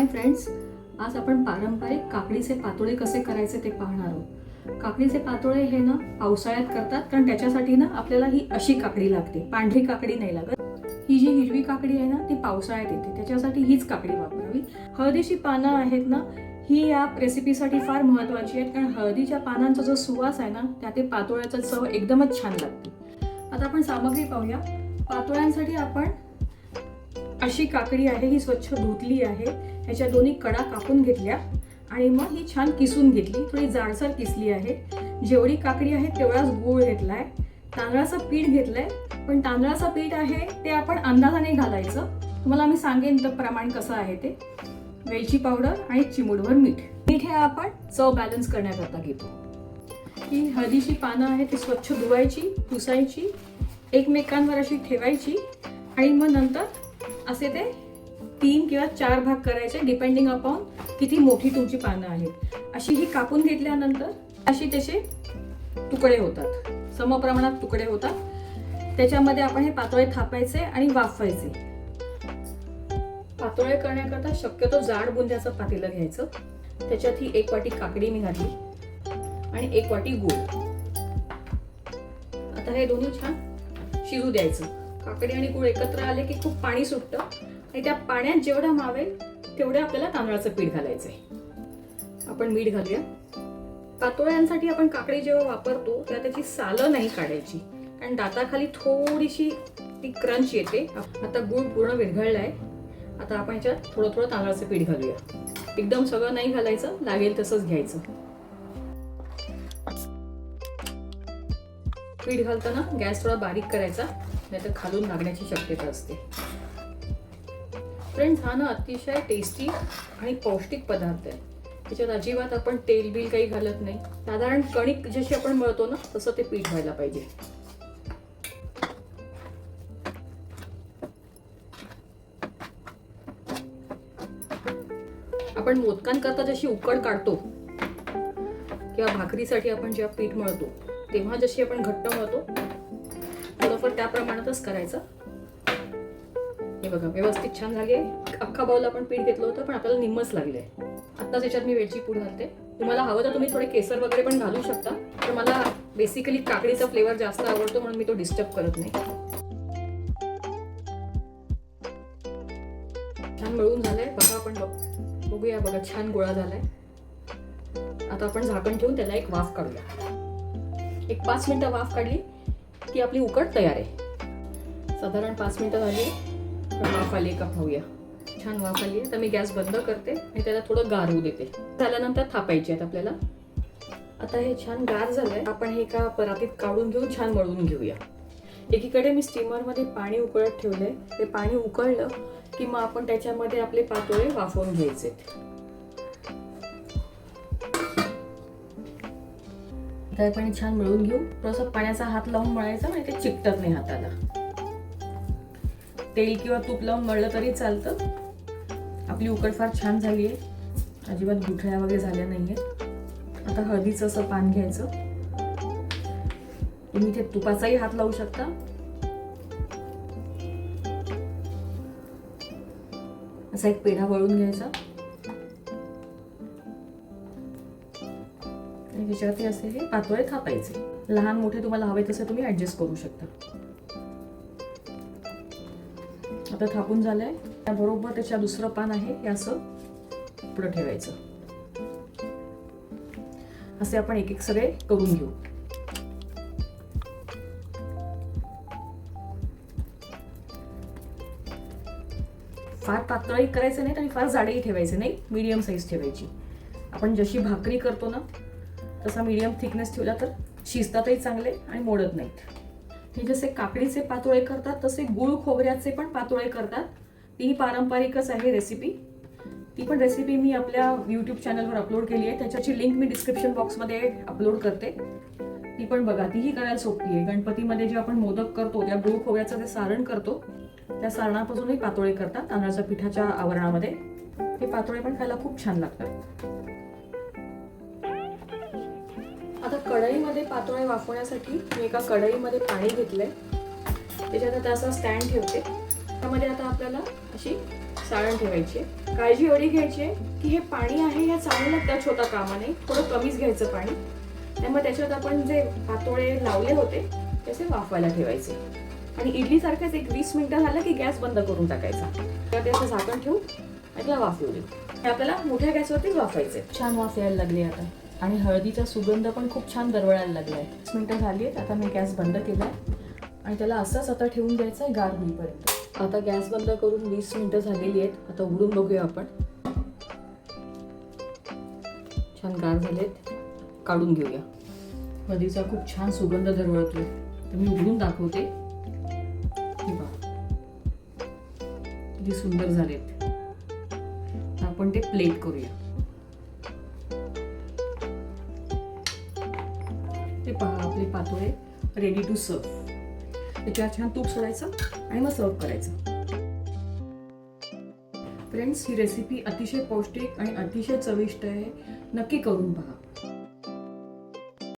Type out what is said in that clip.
Hi friends आज आपण पारंपरिक काकडीचे पातोळे कसे करायचे ते पाहणार आहोत. काकडीचे पातोळे हे ना पावसाळ्यात करतात कारण त्याच्यासाठी ना आपल्याला ही अशी काकडी लागते. पांढरी काकडी नाही लागत. ही जी हिरवी काकडी आहे ना ती पावसाळ्यात येते. त्याच्यासाठी हीच काकडी वापरावी. हळदीची पानं आहेत ना ही या रेसिपीसाठी फार महत्वाची आहेत कारण हळदीच्या पानांचा जो सुवास आहे ना त्या ते पातोळ्याचा चव एकदमच छान लागते. आता आपण सामग्री पाहूया. पातोळ्यांसाठी आपण अशी काकडी आहे ही स्वच्छ धुतली आहे. ह्याच्या दोन्ही कडा कापून घेतल्या आणि मग ही छान किसून घेतली. थोडी जाडसर किसली आहे. जेवढी काकडी आहे तेवढाच गूळ घेतलाय. तांदळाचं पीठ घेतलंय पण तांदळाचं पीठ आहे ते आपण अंदाजाने घालायचं. तुम्हाला मी सांगेन तर प्रमाण कसं आहे ते. वेलची पावडर आणि चिमूटभर मीठ. मीठ हे आपण चव बॅलन्स करण्याकरता घेतो. ही हळदीची पानं आहे ती स्वच्छ धुवायची पुसायची एकमेकांवर अशी ठेवायची आणि मग नंतर असे ते तीन किंवा चार भाग करायचे डिपेंडिंग अपॉन किती मोठी तुमची पानं आहेत. अशी ही कापून घेतल्यानंतर अशी त्याचे तुकडे होतात. समप्रमाणात तुकडे होतात. त्याच्यामध्ये आपण हे पातोळे थापायचे आणि वाफवायचे. पातोळे करण्याकरता शक्यतो जाड बुंद्याचं पातेलं घ्यायचं. त्याच्यात ही एक वाटी काकडी मी घातली. आणि एक वाटी गूळ. आता हे दोन्ही छान शिजू द्यायचं. काकडी आणि गूळ एकत्र आले की खूप पाणी सुटतं. आणि त्या पाण्यात जेवढा मावेल तेवढं आपल्याला तांदळाचं पीठ घालायचंय. आपण मीठ घालूया. पातोळ्यांसाठी आपण काकडी जेव्हा वापरतो तेव्हा त्याची सालं नाही काढायची. कारण दाताखाली थोडीशी ती क्रंच येते. आता गुळ पूर्ण विरघळलाय. आता आपण याच्यात थोडं थोडं तांदळाचं पीठ घालूया. एकदम सगळं नाही घालायचं लागेल तसंच घ्यायचं. पीठ घालताना गॅस थोडा बारीक करायचा नाहीतर खालून लागण्याची शक्यता असते. फ्रेंड्स हा ना अतिशय टेस्टी आणि पौष्टिक पदार्थ आहे. त्याच्यात अजिबात आपण तेल बिल काही घालत नाही. साधारण कणिक जशी आपण मळतो ना तसं ते पीठ व्हायला पाहिजे. आपण मोदकांकरता जशी उकड काढतो किंवा भाकरीसाठी आपण जेव्हा पीठ मळतो तेव्हा जशी आपण घट्ट मळतो थोडंफार त्या प्रमाणातच करायचं. हे बघा व्यवस्थित छान झाली आहे. अख्खा बाऊल आपण पीठ घेतलं होतं पण आपल्याला निम्मच लागले. आत्ताच याच्यात मी वेलची पूड घालते. तुम्हाला हवं तर तुम्ही थोडे केसर वगैरे पण घालू शकता तर मला बेसिकली काकडीचा फ्लेवर जास्त आवडतो म्हणून मी तो डिस्टर्ब करत नाही. छान मिळून झालंय. बघा आपण बघूया बघा छान गोळा झालाय. आता आपण झाकण ठेवून त्याला एक वाफ काढूया. एक पाच मिनिटं वाफ काढली की आपली उकड तयार आहे. साधारण पाच मिनिटं झाली तर वाफ आली का पाहूया. छान वाफ आली आहे. तर मी गॅस बंद करते आणि त्याला थोडं गार होऊ देते. झाल्यानंतर थापायचे आहेत आपल्याला. आता हे छान गार झालंय. आपण हे एका परातीत काढून घेऊन छान मळून घेऊया. एकीकडे मी स्टीमरमध्ये पाणी उकळत ठेवलं आहे ते पाणी उकळलं की मग आपण त्याच्यामध्ये आपले पातोळे वाफवून घ्यायचे. तर पाणी छान मिळून घेऊ. थोडंसं पाण्याचा हात लावून मळायचा म्हणजे ते चिकटत नाही हाताला. तेल किंवा तूप लावून मळलं तरी चालतं. आपली उकड फार छान झाली आहे. अजिबात गुठळ्या वगैरे झाल्या नाहीये आता हळदीचं असं पान घ्यायचं. तुम्ही ते तुपाचाही हात लावू शकता. असा एक पेढा वळून घ्यायचा. आणि विचारते असे हे पातोळे थापायचे लहान मोठे तुम्हाला हवे तसे तुम्ही ऍडजस्ट करू शकता. आता थापून झालंय. त्याबरोबर त्याच्या दुसरं पान आहे हे असं पुढं ठेवायचं. असे आपण एक एक सगळे करून घेऊ. फार पातळही करायचं नाही आणि फार जाडेही ठेवायचे नाही. मीडियम साईज ठेवायची. आपण जशी भाकरी करतो ना तसा मीडियम थिकनेस ठेवला तर शिजतातही चांगले आणि मोडत नाहीत. हे जसे काकडीचे पातोळे करतात तसे गुळ खोबऱ्याचे पण पातोळे करतात. ती पारंपरिकच आहे रेसिपी ती पण रेसिपी मी आपल्या यूट्यूब चॅनलवर अपलोड केली आहे. त्याच्याची लिंक मी डिस्क्रिप्शन बॉक्समध्ये अपलोड करते. ती पण बघा तीही करायला सोपी आहे. गणपतीमध्ये जे आपण मोदक करतो त्या गुळ खोव्याचं जे सारण करतो त्या सारणापासूनही पातोळे करतात तांदळाच्या पिठाच्या आवरणामध्ये. हे पातोळे पण खायला खूप छान लागतात. आता कढईमध्ये पातोळे वाफवण्यासाठी मी एका कढईमध्ये पाणी घेतलंय. त्याच्यात आता असा स्टँड ठेवते. त्यामध्ये आता आपल्याला अशी साळण ठेवायची काळजी एवढी घ्यायची आहे की हे पाणी आहे या चांगलं टच होता कामा नाही थोडं कमीच घ्यायचं पाणी. त्यामुळे त्याच्यात आपण जे पातोळे लावले होते त्याचे वाफवायला ठेवायचे. आणि इडलीसारखंच एक वीस मिनिटं झालं की गॅस बंद करून टाकायचा. तर त्याचं झाकण ठेवू आणि त्याला वाफवू देऊ. हे आपल्याला मोठ्या गॅसवरतीच वाफायचे छान वाफ यायला लागली आता. आणि हळदीचा सुगंध पण खूप छान दरवळायला लागलाय. पाच मिनिटं झाली आहेत आता मी गॅस बंद केलाय. आणि त्याला असंच आता ठेवून द्यायचं आहे गार होईपर्यंत. आता गॅस बंद करून वीस मिनिटं झालेली आहेत. आता उघडून बघूया आपण. छान गार झालेत. काढून घेऊया. हळदीचा खूप छान सुगंध दरवळतोय. तर मी उघडून दाखवते. किती सुंदर झालेत. आपण ते प्लेट करूया. ते पहा आपले पातोळे रेडी टू सर्व त्याच्यावर छान तूप सोडायचं आणि मग सर्व करायचं. फ्रेंड्स ही रेसिपी अतिशय पौष्टिक आणि अतिशय चविष्ट आहे. नक्की करून पहा